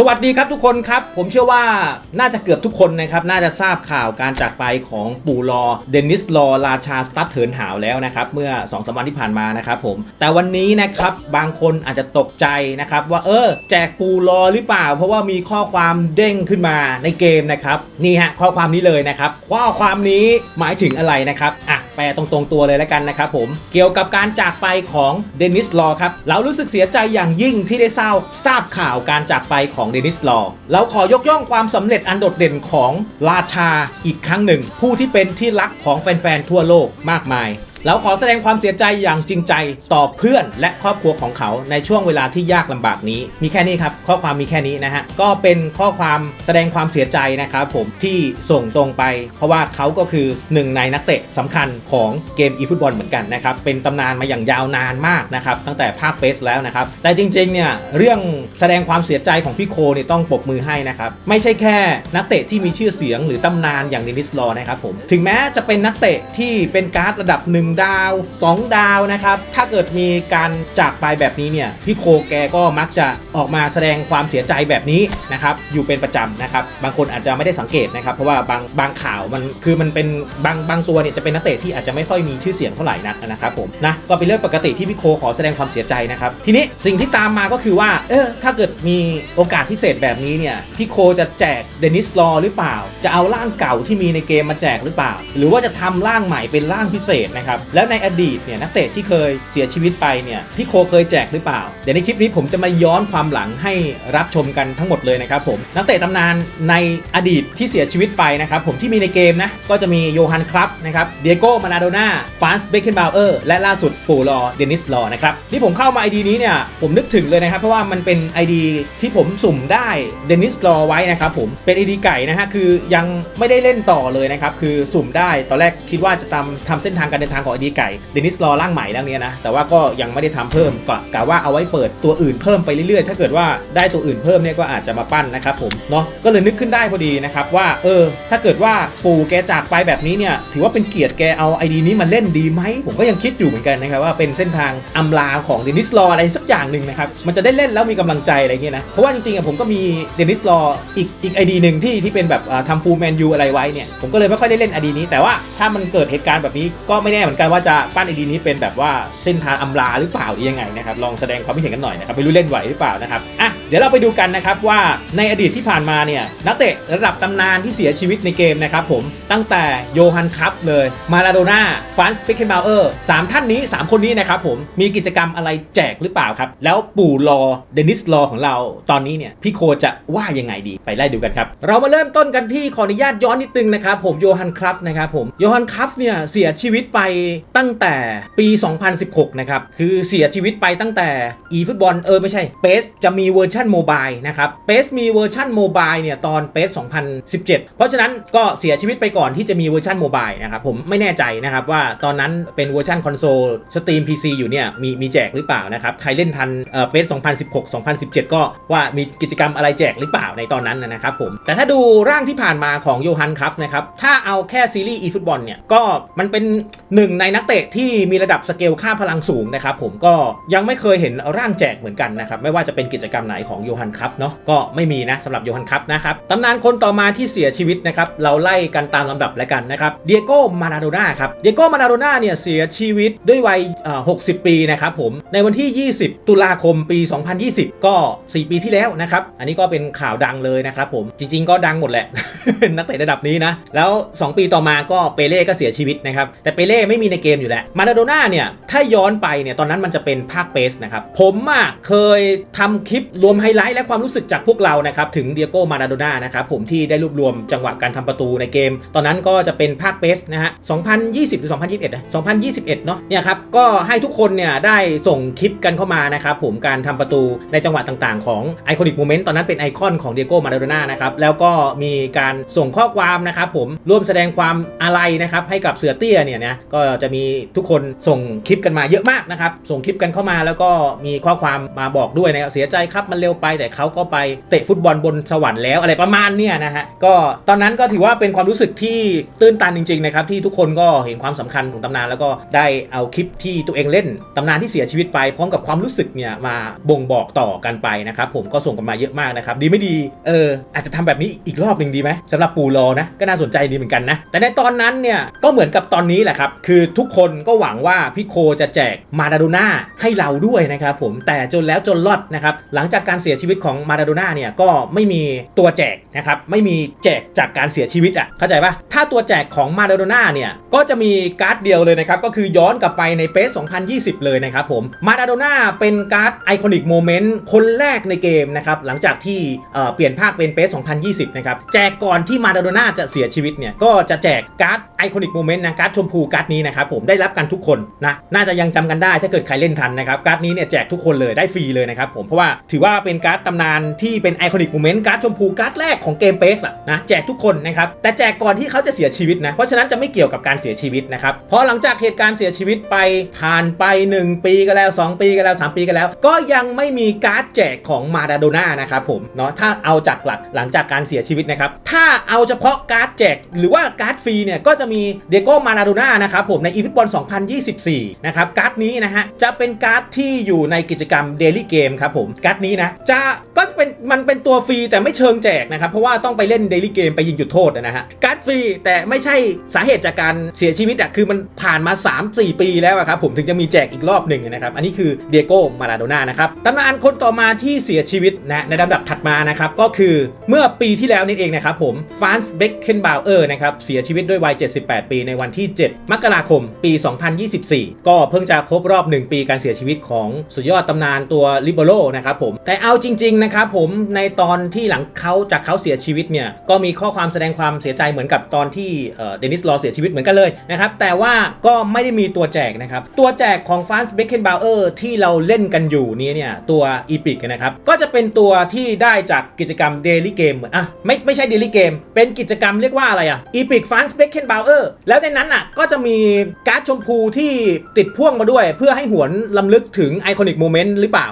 สวัสดีครับทุกคนครับ ผมเชื่อว่าน่าจะเกือบทุกคนนะครับ น่าจะทราบข่าวการจากไปของปู่ลอเดนิสลอราชาสตัดเถินหาวแล้วนะครับ เมื่อ2อสวันที่ผ่านมานะครับผม แต่วันนี้นะครับบางคนอาจจะตกใจนะครับ ว่าเออ แจกปู่ลอหรือเปล่า เพราะว่ามีข้อความเด้งขึ้นมาในเกมนะครับ นี่ฮะข้อความนี้เลยนะครับ ข้อความนี้หมายถึงอะไรนะครับอะ แปลตรงๆตัวเลยแล้วกันนะครับผม เกี่ยวกับการจากไปของเดนิสลอครับ เรารู้สึกเสียใจอย่างยิ่งที่ได้ทราบทราบข่าวการจากไปของเดนิสลอ เราขอยกย่องความสำเร็จอันโดดเด่นของราชาอีกครั้งหนึ่ง ผู้ที่เป็นที่รักของแฟนๆทั่วโลกมากมาย เราขอแสดงความเสียใจอย่างจริงใจต่อเพื่อนและครอบครัวของเขาในช่วงเวลาที่ยากลำบากนี้ มีแค่นี้ครับ ข้อความมีแค่นี้นะฮะ ก็เป็นข้อความแสดงความเสียใจนะครับผมที่ส่งตรงไป เพราะว่าเขาก็คือหนึ่งในนักเตะสำคัญของเกม e ฟุตบอลเหมือนกันนะครับ เป็นตำนานมาอย่างยาวนานมากนะครับ ตั้งแต่ภาคเฟสแล้วนะครับ แต่จริงๆเนี่ยเรื่องแสดงความเสียใจของพี่โคเนี่ยต้องปรบมือให้นะครับไม่ใช่แค่นักเตะที่มีชื่อเสียงหรือตำนานอย่างเดนิสลอนะครับผมถึงแม้จะเป็นนักเตะที่เป็นการ์ดระดับหนึ่ง1 ดาว 2 ดาวนะครับ ถ้าเกิดมีการจากไปแบบนี้เนี่ยพี่โคแกก็มักจะออกมาแสดงความเสียใจแบบนี้นะครับอยู่เป็นประจำนะครับบางคนอาจจะไม่ได้สังเกตนะครับ เพราะว่าบางบางข่าวมันคือมันเป็นบางบางตัวเนี่ยจะเป็นนักเตะที่อาจจะไม่ค่อยมีชื่อเสียงเท่าไหร่นักนะครับผมนะก็เป็นเรื่องปกติที่พี่โคขอแสดงความเสียใจนะครับทีนี้สิ่งที่ตามมาก็คือว่าเออถ้าเกิดมีโอกาสพิเศษแบบนี้เนี่ยพี่โคจะแจกเดนิสลอหรือเปล่า จะเอาร่างเก่าที่มีในเกมมาแจกหรือเปล่า หรือว่าจะทำร่างใหม่เป็นร่างพิเศษนะครับแล้วในอดีตเนี่ยนักเตะที่เคยเสียชีวิตไปเนี่ยพี่โคเคยแจกหรือเปล่า เดี๋ยวในคลิปนี้ผมจะมาย้อนความหลังให้รับชมกันทั้งหมดเลยนะครับผมนักเตะตำนานในอดีตที่เสียชีวิตไปนะครับผมที่มีในเกมนะก็จะมีโยฮันคลับนะครับเดียโก้มานาโดน่าฟานส์เบคเคนบาวเออร์และล่าสุดปูลอเดนิสลอนะครับที่ผมเข้ามา ID นี้เนี่ยผมนึกถึงเลยนะครับเพราะว่ามันเป็น ID ที่ผมสุ่มได้เดนิสลอไว้นะครับผมเป็น ID ไก่นะฮะคือยังไม่ได้เล่นต่อเลยนะครับคือสุ่มได้ตอนแรกคิดว่าจะทำทำเส้นทางการเดินทางของ ID ไก่เดนิสลอร่างใหม่แล้วเนี้ยนะ แต่ว่าก็ยังไม่ได้ทำเพิ่มก็กะว่าเอาไว้เปิดตัวอื่นเพิ่มไปเรื่อยๆ ถ้าเกิดว่าได้ตัวอื่นเพิ่มเนี่ยก็อาจจะมาปั้นนะครับผมเนาะก็เลยนึกขึ้นได้พอดีนะครับว่าเออถ้าเกิดว่าปู่แกจากไปแบบนี้เนี่ยถือว่าเป็นเกียรติแกเอาไอดีนี้มาเล่นดีไหมผมก็ยังคิดอยู่เหมือนกันนะครับว่าเป็นเส้นทางอำลาของเดนิสลออะไรสักอย่างหนึ่งนะครับมันจะได้เล่นแล้วมีกำลังใจอะไรเงี้ยนะเพราะว่าจริงๆอะผมก็มีเดนิสลออีกอีกไอดีหนึ่งที่ที่เป็นแบบทำฟูลแมนยูอะไรไว้เนี่ยผมก็เลยไม่ค่อยได้เล่นไอดีนี้ แต่ว่าถ้ามันเกิดเหตุการณ์แบบนี้ก็ไม่แน่เหมือนกันว่าจะปั้นไอดีนี้เป็นแบบว่าเส้นทางอำลาหรือเปล่าหรือยังไงนะครับลองแสดงความคิดเห็นกันหน่อยนะครับไม่รู้เล่นไหวหรือเปล่านะครับอะเดี๋ยวเราไปดูกันนะครับว่าในอดีตที่ผ่านมาเนี่ยนักเตะระดับตำนานที่เสียชีวิตในเกมนะครับผมตั้งแต่โยฮันคัพเลยมาลาโดน่าฟานสเปคเคนบาเออร์สามท่านนี้ 3 คนนี้นะครับผมมีกิจกรรมอะไรแจกหรือเปล่าครับ แล้วปู่ลอเดนิสลอของเราตอนนี้เนี่ยพี่โคจะว่ายังไงดีไปไล่ดูกันครับ เรามาเริ่มต้นกันที่ขออนุญาตย้อนนิดนึงนะครับผมโยฮันคัพนะครับผมโยฮันคัพเนี่ยเสียชีวิตไปตั้งแต่ปี 2016 นะครับ คือเสียชีวิตไปตั้งแต่ e ฟุตบอลเออไม่ใช่เปสจะมีเวอร์ชันโมบายนะครับเปสมีเวอร์ชันโมบายเนี่ย ตอนเปส2017 เพราะฉะนั้นก็เสียชีวิตไปก่อนที่จะมีเวอร์ชันโมบายนะครับ ผมไม่แน่ใจนะครับว่าตอนนั้นเป็นเวอร์ชันคอนโซลสตรีม PC อยู่เนี่ย มีมีแจกหรือเปล่านะครับ ใครเล่นทันเออเปส2016 2017 ก็ว่ามีกิจกรรมอะไรแจกหรือเปล่าในตอนนั้นนะครับผมแต่ถ้าดูร่างที่ผ่านมาของโยฮันครับนะครับถ้าเอาแค่ซีรีส์ e ฟุตบอลเนี่ยก็มันเป็นหนึ่งในนักเตะที่มีระดับสเกลค่าพลังสูงนะครับผมก็ยังไม่เคยเห็นร่างแจกเหมือนกันนะครับไม่ว่าจะเป็นกิจกรรมไหนของโยฮันครับเนาะก็ไม่มีนะสำหรับโยฮันครับนะครับตำนานคนต่อมาที่เสียชีวิตนะครับเราไล่กันตามลำดับแล้วกันนะครับเดียโก้มานาโดน่าครับเดียโก้มานาโดน่าเนี่ยเสียชีวิตด้วยวัยอ่อ60 ปีนะครับผมในวันที่ 20 ตุลาคมปี 2020 ก็ 4 ปีที่แล้วนะครับอันนี้ก็เป็นข่าวดังเลยนะครับผมจริง ๆ ก็ดังหมดแหละนักเตะระดับนี้นะแล้ว 2 ปีต่อมาก็เปเล่ก็เสียชีวิตนะครับแต่เปเล่ไม่มีในเกมอยู่แล้วมานาโดน่าเนี่ยถ้าย้อนไปเนี่ยตอนนั้นมันจะเป็นภาคเปสนะครับผมอะเคยทำคลิปรวมไฮไลท์และความรู้สึกจากพวกเรานะครับถึงเดียโก้มานาโดน่านะครับผมที่ได้รวบรวมจังหวะการทำประตูในเกม ตอนนั้นก็จะเป็นภาคเปสนะฮะ 2020 หรือ 2021นะ2021 เนาะเนี่ยครับก็ให้ทุกคนเนี่ยได้ส่งคลิปกันเข้ามานะครับผมการทำประตูในจังหวะต่างๆ ของไอคอนิกโมเมนต์ตอนนั้นเป็นไอคอนของเดียโก้มาราโดน่านะครับแล้วก็มีการส่งข้อความนะครับผมร่วมแสดงความอาลัยนะครับให้กับเสือเตี้ยเนี่ยนะก็จะมีทุกคนส่งคลิปกันมาเยอะมากนะครับ ส่งคลิปกันเข้ามาแล้วก็มีข้อความมาบอกด้วยนะครับ เสียใจครับมันเร็วไปแต่เขาก็ไปเตะฟุตบอลบนสวรรค์แล้วอะไรประมาณเนี้ยนะฮะ ก็ตอนนั้นก็ถือว่าเป็นความรู้สึกที่ตื้นตันจริงๆนะครับที่ทุกคนก็เห็นความสำคัญของตำนานแล้วก็ได้เอาคลิปที่ตัวเองเล่นตำนานที่เสียชีวิตไปพร้อมกับความรู้สึกเนี่ยมาบ่งบอกต่อกันไปนะครับผมก็ส่งกันมาเยอะมากนะครับดีไม่ดีเอออาจจะทำแบบนี้อีกรอบหนึ่งดีไหมสำหรับปูรอนะก็น่าสนใจดีเหมือนกันนะแต่ในตอนนั้นเนี่ยก็เหมือนกับตอนนี้แหละครับคือทุกคนก็หวังว่าพี่โคจะแจกมาราโดน่าให้เราด้วยนะครับผมแต่จนแล้วจนรอดนะครับหลังจากการเสียชีวิตของมาราโดน่าเนี่ยก็ไม่มีตัวแจกนะครับไม่มีแจกจากการเสียชีวิตอะเข้าใจปะถ้าตัวแจกของมาราโดน่าเนี่ยก็จะมีการ์ดเดียวเลยนะครับก็คือย้อนกลับไปในเปส2020 เลยนะครับผมมาราโดน่าเป็นการ์ดไอคอนิกโมเมนต์คนแรกในเกมนะครับหลังจากที่เเปลี่ยนภาคเป็นเปส2020 นะครับแจกก่อนที่มาราโดน่าจะเสียชีวิตเนี่ยก็จะแจกการ์ดไอคอนิกโมเมนต์นะการ์ดชมพูการ์ดนี้นะครับผมได้รับกันทุกคนนะน่าจะยังจำกันได้ถ้าเกิดใครเล่นทันนะครับการ์ดนี้เนี่ยแจกทุกคนเลยได้ฟรีเลยนะครับผมเพราะว่าถือว่าเป็นการ์ดตำนานที่เป็นไอคอนิกโมเมนต์การ์ดชมพูการ์ดแรกของเกมเปสอะนะแจกทุกคนนะครับแต่แจกก่อนที่เขาจะเสียชีวิตนะเพราะฉะนั้นจะไม่เกี่ยวกับการเสียชีวิตนะครับเพราะหลังจากเหตุการณ์เสียชีวิตไปผ่านไป 1 ปีก็แล้ว 2 ปีก็แล้ว 3 ปีก็แล้ว ก็ยังไม่มีการ์ดแจกของมาราโดน่านะครับผมเนาะถ้าเอาจากหลักหลังจากการเสียชีวิตนะครับถ้าเอาเฉพาะการ์ดแจก หรือว่าการ์ดฟรีเนี่ยก็จะมีเดโก้มาราโดน่านะครับผมในอีฟิตบอล2024 นะครับ การ์ดนี้นะฮะ จะเป็นการ์ดที่อยู่ในกิจกรรม Daily Game ครับผม การ์ดนี้นะ จะก็เป็นมันเป็นตัวฟรีแต่ไม่เชิงแจกนะครับ เพราะว่าต้องไปเล่น Daily Game ไปยิงจุดโทษนะฮะ การ์ดฟรีแต่ไม่ใช่สาเหตุจากการเสียชีวิตอะคือมันผ่านมา 3-4 ปีแล้วครับผมถึงจะมีแจกอีกรอบหนึ่งนะครับ อันนี้คือเดโก้มาราโดน่านะครับตำนานคนต่อมาที่เสียชีวิตนะในลำดับถัดมานะครับก็คือเมื่อปีที่แล้วนี่เองนะครับผมฟานส์เบคเคนบาวเออร์นะครับเสียชีวิตด้วยวัย 78 ปีในวันที่ 7 มกราคมปี 2024 ก็เพิ่งจะครบรอบ 1 ปีการเสียชีวิตของสุดยอดตำนานตัวลิเบโรนะครับผม แต่เอาจริงๆนะครับผมในตอนที่หลังเขาจากเขาเสียชีวิตเนี่ยก็มีข้อความแสดงความเสียใจเหมือนกับตอนที่เดนิสลอเสียชีวิตเหมือนกันเลยนะครับแต่ว่าก็ไม่ได้มีตัวแจกนะครับตัวแจกของฟานส์เบคเคนบาวเออร์ที่เราเล่นกันอยู่นี้เนี่ยตัวอีพิกนะครับก็จะเป็นตัวที่ได้จากกิจกรรม Daily Game อะไม่ไม่ใช่ Daily Game เป็นกิจกรรมเรียกว่าอะไรอะ Epic f a n s b e c k e n b a u e r แล้วในนั้นอะก็จะมีการ์ดชมพูที่ติดพ่วงมาด้วย เพื่อให้หวนลำลึกถึงไอคอนิกโมเมนต์หรือเปล่า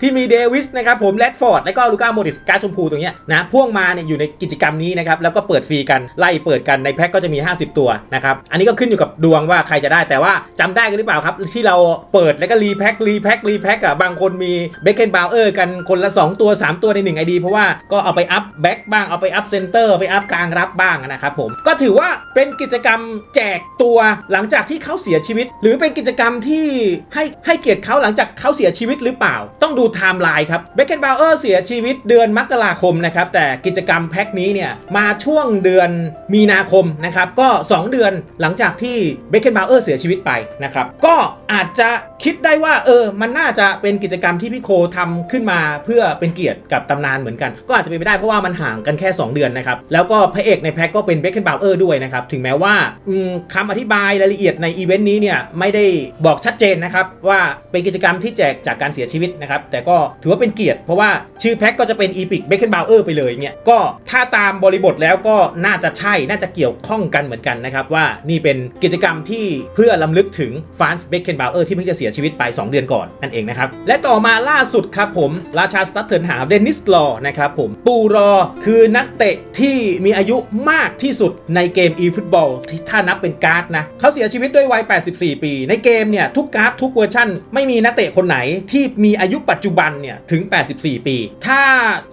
ที่มีเดวิสนะครับผมแรดฟอร์ดและก็ลูก้าโมดิสการ์ดชมพูตรงเนี้ยนะพ่วงมาเนี่ยอยู่ในกิจกรรมนี้นะครับแล้วก็เปิดฟรีกันไล่เปิดกันในแพ็คก็จะมี 50 ตัวนะครับอันนี้ก็ขึ้นอยู่กับดวงว่าใครจะได้แต่ว่าจำได้กันหรือเปล่าครับที่เราเปิดแล้วก็รีแพ็ครีแพ็ครีแพ็คอะบางคนมีเบคเคนบาวเออร์กันคนละ 2 ตัว 3 ตัวใน1 ID เพราะว่าก็เอาไปอัพแบ็คบ้างเอาไปอัพเซนเตอร์ไปอัพกลางรับบ้างนะครับผมก็ถือว่าเป็นกิจกรรมแจกตัวหลังงจากที่เขาเสียชีวิต หรือเป็นกิจกรรมที่ให้ให้เกียรติเขาหลังจากเขาเสียชีวิตหรือเปล่า ต้องดูไทม์ไลน์ครับเบคเคนบาวเออร์เสียชีวิตเดือนมกราคมนะครับแต่กิจกรรมแพ็คนี้เนี่ยมาช่วงเดือนมีนาคมนะครับก็ 2 เดือนหลังจากที่เบคเคนบาวเออร์เสียชีวิตไปนะครับก็อาจจะคิดได้ว่าเออมันน่าจะเป็นกิจกรรมที่พี่โคทำขึ้นมาเพื่อเป็นเกียรติกับตำนานเหมือนกัน ก็อาจจะเป็นไปได้เพราะว่ามันห่างกันแค่ 2 เดือนนะครับแล้วก็พระเอกในแพ็คก็เป็นเบคเคนบาวเออร์ด้วยนะครับถึงแม้ว่าอืมคำอธิบายรายละเอียดในอีเวนต์นี้เนี่ยไม่ได้บอกชัดเจนนะครับว่าเป็นกิจกรรมที่แจกจากการเสียชีวิตนะครับแต่ก็ถือว่าเป็นเกียรติเพราะว่าชื่อแพ็คก็จะเป็นอีพิกเบคเคนบาวเออร์ไปเลยเนี่ยก็ถ้าตามบริบทแล้วก็น่าจะใช่น่าจะเกี่ยวข้องกันเหมือนกันนะครับว่านี่เป็นกิจกรรมที่เพื่อลำลึกถึงฟานส์เบคเคนบาวเออร์ที่เพิ่งจะเสียชีวิตไป 2 เดือนก่อนนั่นเองนะครับและต่อมาล่าสุดครับผมราชาสตัตเทิร์นหาเดนิสลอนะครับผมปูรอคือนักเตะที่มีอายุมากที่สุดในเกม e-football ที่ถ้านับเป็นการ์ดนะเขาเสียียชีวิตด้วยวัย 84 ปี ในเกมเนี่ยทุกการ์ดทุกเวอร์ชั่น ไม่มีนักเตะคนไหนที่มีอายุปัจจุบันเนี่ยถึง 84 ปี ถ้า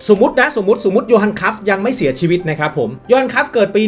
สมมตินะสมมติสมมติโยฮันคัฟยังไม่เสียชีวิตนะครับผมโยฮันคัฟเกิดปี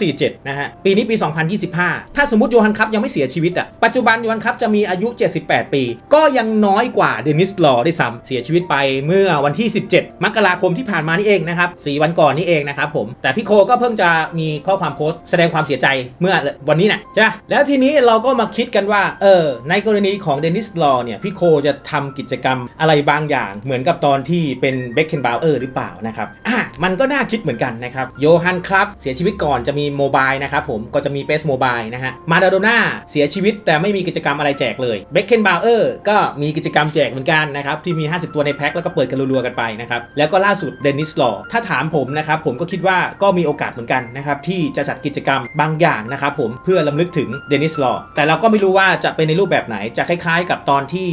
1947 นะฮะปีนี้ปี 2025 ถ้าสมมติโยฮันคัฟยังไม่เสียชีวิตอะปัจจุบันโยฮันคัฟจะมีอายุ 78 ปี ก็ยังน้อยกว่าเดนิสลอได้ซ้ำเสียชีวิตไปเมื่อวันที่ 17 มกราคมที่ผ่านมานี่เองนะครับ4วันก่อนนี่เองนะครับผมแต่พี่โคก็เพิ่งจะมีข้อความโพสต์แสดงความเสียใจเมื่อวันนี้นะใช่ปะแล้วทีนี้เราก็มาคิดกันว่า เออ ในกรณีของเดนิสลอเนี่ยพี่โคจะทำกิจกรรมอะไรบางอย่าง เหมือนกับตอนที่เป็นเบคเคนบาวเออร์หรือเปล่านะครับอะมันก็น่าคิดเหมือนกันนะครับโยฮันคลัฟเสียชีวิตก่อนจะมีโมบายนะครับผมก็จะมีเปสโมบายนะฮะมาดาโดน่าเสียชีวิตแต่ไม่มีกิจกรรมอะไรแจกเลยเบคเคนบาวเออร์ก็มีกิจกรรมแจกเหมือนกันนะครับที่มี 50 ตัวในแพ็คแล้วก็เปิดกันรัวๆกันไปนะครับแล้วก็ล่าสุดเดนิสลอถ้าถามผมนะครับผมก็คิดว่าก็มีโอกาสเหมือนกันนะครับที่จะจัดกิจกรรมบางอย่างนะครับผมเพื่อลำลึกถึงเดนิสลอแต่เราก็ไม่รู้ว่าจะเป็นในรูปแบบไหนจะคล้ายๆ กับตอนที่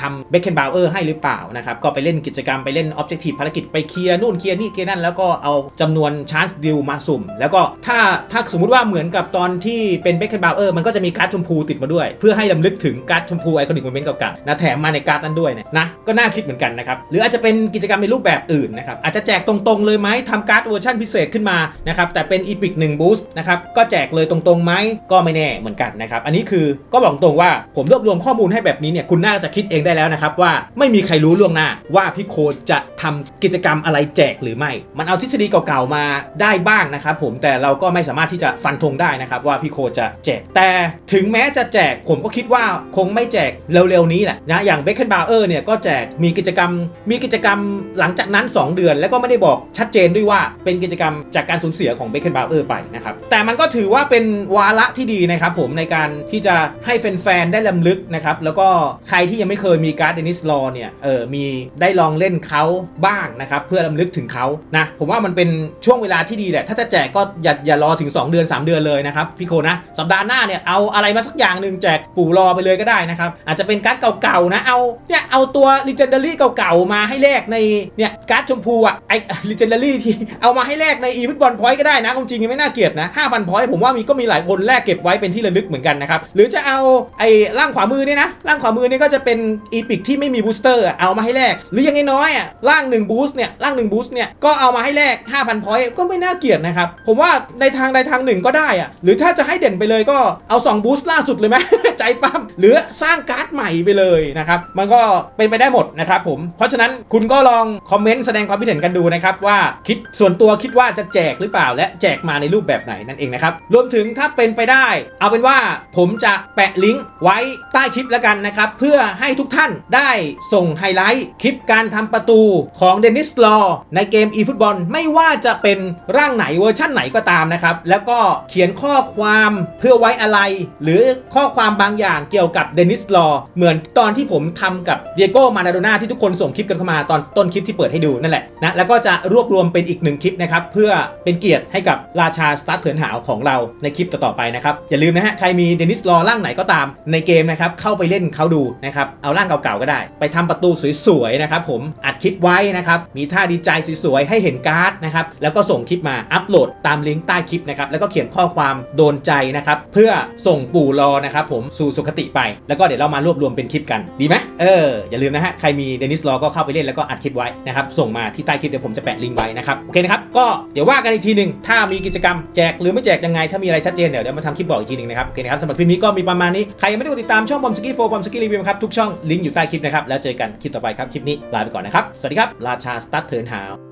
ทำเบคเคนบาวเออร์ให้หรือเปล่านะครับก็ไปเล่นกิจกรรมไปเล่นออบเจกตีฟภารกิจไปเคลียร์นู่นเคลียร์นี่เคลียร์นั่นแล้วก็เอาจำนวนชานส์ดิวมาสุ่ม แล้วก็ถ้าถ้าสมมุติว่าเหมือนกับตอนที่เป็นเบคเคนบาวเออร์มันก็จะมีการ์ดชมพูติดมาด้วย เพื่อให้ลำลึกถึงการ์ดชมพูไอคอนิกโมเมนต์เก่าๆนะแถมมาในการ์ดนั้นด้วยเนี่ยนะก็น่าคิดเหมือนกันนะครับหรืออาจจะเป็นกิจกรรมในรูปแบบอื่นนะครับอาจจะแจกตรงๆเลยไหมทำการ์ดเวอร์ชันพิเศษขึ้นมานะครับแต่เป็นอีพิกหนึ่งบูสต์นะครับก็แจกเลยตรงๆไหมก็ไม่แน่เหมือนกันนะครับอันนี้คือก็บอกตรงว่าผมรวบรวมข้อมูลให้แบบนี้เนี่ยคุณน่าจะคิดเองได้แล้วนะครับว่าไม่มีใครรู้ล่วงหน้าว่าพี่โคจะทำกิจกรรมอะไรแจกหรือไม่ มันเอาทฤษฎีเก่าๆมาได้บ้างนะครับผมแต่เราก็ไม่สามารถที่จะฟันธงได้นะครับว่าพี่โคจะแจก แต่ถึงแม้จะแจกผมก็คิดว่าคงไม่แจกเร็วๆนี้แหละนะอย่างเบคเคนบาเออร์เนี่ยก็แจกมีกิจกรรม มีกิจกรรมหลังจากนั้น 2 เดือน แล้วก็ไม่ได้บอกชัดเจนด้วยว่าเป็นกิจกรรมจากการสูญเสียของเบคเคนบาเออร์ไปนะครับแต่มันก็ถือว่าเป็นวาระที่ดีนะครับผมในการที่จะให้แฟนๆได้ลำลึกนะครับ แล้วก็ใครที่ยังไม่เคยมีการ์ดเดนิสลอเนี่ยเออมีได้ลองเล่นเขาบ้างนะครับเพื่อลำลึกถึงเขานะผมว่ามันเป็นช่วงเวลาที่ดีแหละ ถ้าจะแจกก็อย่าอย่ารอถึง 2 เดือน 3 เดือนเลยนะครับพี่โคนะสัปดาห์หน้าเนี่ยเอาอะไรมาสักอย่างหนึ่งแจกปู่รอไปเลยก็ได้นะครับอาจจะเป็นการ์ดเก่าๆนะเอาเนี่ยเอาตัว Legendary เก่าๆมาให้แลกในเนี่ยการ์ดชมพูอะไอ Legendary ที่เอามาให้แลกในอีฟุตบอลพอยต์ก็ได้นะจริงๆไม่น่าเกลียดนะ5,000พอยต์ผมว่ามีก็มีหลายคนแลกเก็บไว้เป็นที่ระลึกเหมือนกันนะครับ หรือจะเอาไอ้ล่างขวามือเนี่ยนะล่างขวามือเนี่ยก็จะเป็นอีพิกที่ไม่มีบูสเตอร์เอามาให้แลกหรือยังไงน้อยอะล่าง1บูสต์เนี่ยล่าง1บูสต์เนี่ยก็เอามาให้แลก5,000พอยต์ก็ไม่น่าเกลียดนะครับผมว่าในทางใดทางหนึ่งก็ได้อะหรือถ้าจะให้เด่นไปเลยก็เอา2บูสต์ล่าสุดเลยไหมใจปั้มหรือสร้างการ์ดใหม่ไปเลยนะครับมันก็เป็นไปได้หมดนะครับผมเพราะฉะนั้นคุณก็ลองคอมเมนต์แสดงความคิดเห็นกันดูนะครับว่าคิดส่วนตัวคิดว่าจะแจกหรือเปล่า และแจกมาในรูปแบบไหนนั่นเองนะครับรวมถึงถ้าเป็นไปได้ เอาเป็นว่าาผมจะแปะลิงก์ไว้ใต้คลิปแล้วกันนะครับ เพื่อให้ทุกท่านได้ส่งไฮไลท์คลิปการทำประตูของเดนิสลอในเกม eFootball ไม่ว่าจะเป็นร่างไหนเวอร์ชั่นไหนก็ตามนะครับ แล้วก็เขียนข้อความเพื่อไว้อะไร หรือข้อความบางอย่างเกี่ยวกับเดนิสลอเหมือนตอนที่ผมทำกับเดียโก้มาราโดน่าที่ทุกคนส่งคลิปกันเข้ามาตอนต้นคลิปที่เปิดให้ดูนั่นแหละนะแล้วก็จะรวบรวมเป็นอีกหนึ่งคลิปนะครับเพื่อเป็นเกียรติให้กับราชาสตาร์เถินหาวของเราในคลิปต่อๆไปนะครับอย่าลืมนะฮะใครมีเดนิสลอร่างไหนก็ตามในเกมนะครับเข้าไปเล่นเขาดูนะครับเอาร่างเก่าๆก็ได้ ไปทำประตูสวยๆนะครับผมอัดคลิปไว้นะครับมีท่าดีใจสวยๆให้เห็นการ์ดนะครับแล้วก็ส่งคลิปมาอัปโหลดตามลิงก์ใต้คลิปนะครับแล้วก็เขียนข้อความโดนใจนะครับเพื่อส่งปู่รอนะครับผมสู่สุคติไป แล้วก็เดี๋ยวเรามารวบรวมเป็นคลิปกันดีไหมเอออย่าลืมนะฮะใครมีเดนิสลอก็เข้าไปเล่นแล้วก็อัดคลิปไว้นะครับส่งมาที่ใต้คลิปเดี๋ยวผมจะแปะลิงก์ไว้นะครับโอเคนะครับก็เดี๋ยวว่ากันอีกทีหนึ่งถ้ามีกิจกรรมแจกหรือไม่แจกยังไงถ้ามีอะไรชัดเจนเดี๋ยวเดี๋ยวมาทำคลิปบอกอีกทีหนึ่งนะครับโอเคนะครับสำหรับคลิปนี้ก็มีประมาณนี้ ใครยังไม่ได้กดติดตามช่องบอมสกี้โฟบอมสกี้รีวิวครับทุกช่องลิงก์อยู่ใต้คลิปนะครับแล้วเจอกันคลิปต่อไปครับคลิปนี้ลาไปก่อนนะครับสวัสดีครับราชาสตั๊ดเทิร์นฮาว